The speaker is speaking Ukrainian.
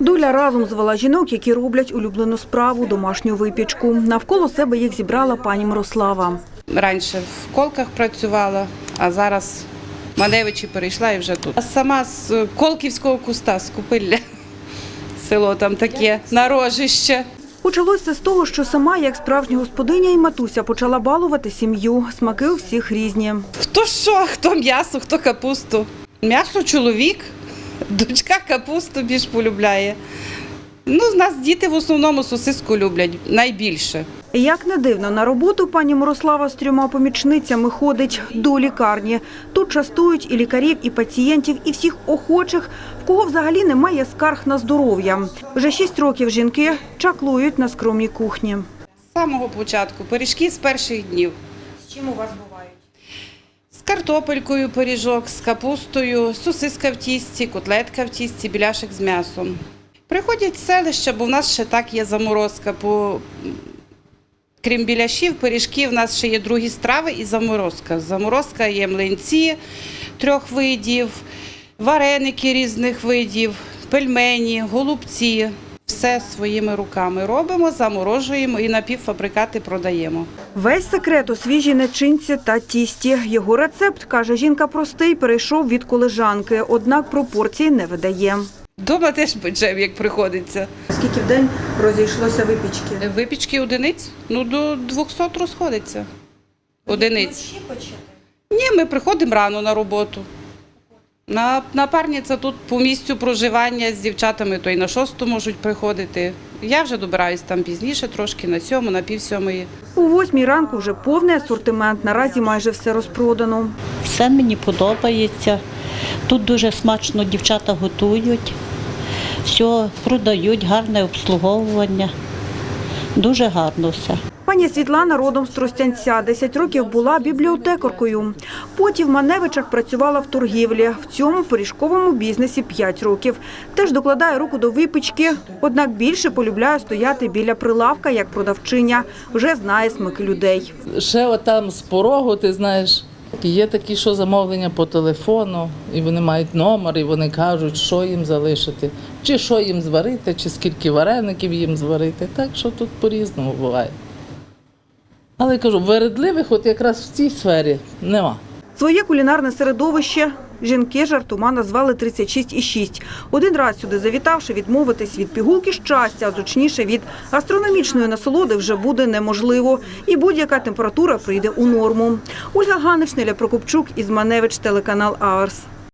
Доля разом звела жінок, які роблять улюблену справу, домашню випічку. Навколо себе їх зібрала пані Мирослава. Раніше в колках працювала, а зараз в Маневичі перейшла і вже тут. А сама з Колківського куста, з Купилля. Село там таке, нарожище. Почалося з того, що сама, як справжня господиня і матуся, почала балувати сім'ю. Смаки у всіх різні. Хто що, хто м'ясо, хто капусту. М'ясо чоловік, дочка капусту більш полюбляє. Ну, з нас діти в основному сосиску люблять найбільше. Як не дивно, на роботу пані Мирослава з трьома помічницями ходить до лікарні. Тут частують і лікарів, і пацієнтів, і всіх охочих, в кого взагалі немає скарг на здоров'я. Вже шість років жінки чаклують на скромній кухні. З самого початку пиріжки з перших днів. З чим у вас бувають? Картопелькою пиріжок, з капустою, сосиска в тісті, котлетка в тісті, біляшик з м'ясом. Приходять з селища, бо в нас ще так є заморозка. По... Крім біляшів, пиріжків, в нас ще є другі страви і заморозка. Заморозка є млинці трьох видів, вареники різних видів, пельмені, голубці. Все своїми руками робимо, заморожуємо і напівфабрикати продаємо. Весь секрет у свіжій начинці та тісті. Його рецепт, каже жінка, простий, перейшов від колежанки, однак пропорцій не видає. Дома теж печем, як приходиться. Скільки в день розійшлося випічки? Випічки одиниць ну до 200 розходиться. Одиниць. Ні, ми приходимо рано на роботу. На, напарниця тут по місцю проживання з дівчатами, то й на шосту можуть приходити. Я вже добираюсь там пізніше, трошки на сьому, на пів сьомої. У восьмій ранку вже повний асортимент. Наразі майже все розпродано. Все мені подобається. Тут дуже смачно дівчата готують, все продають, гарне обслуговування. Дуже гарно все. Пані Світлана родом з Тростянця. 10 років була бібліотекаркою. Потім в Маневичах працювала в торгівлі. В цьому пиріжковому бізнесі 5 років. Теж докладає руку до випічки, однак більше полюбляє стояти біля прилавка як продавчиня. Вже знає смаки людей. Ще отам з порогу, ти знаєш, є такі, що замовлення по телефону, і вони мають номер, і вони кажуть, що їм залишити, чи що їм зварити, чи скільки вареників їм зварити. Так що тут по-різному буває. Але я кажу, вередливих от якраз в цій сфері нема. Своє кулінарне середовище жінки жартома назвали 36,6. Один раз сюди завітавши, відмовитись від пігулки щастя, а точніше від астрономічної насолоди вже буде неможливо. І будь-яка температура прийде у норму. Ольга Ганич, Неля Прокопчук із Маневич, телеканал Аверс.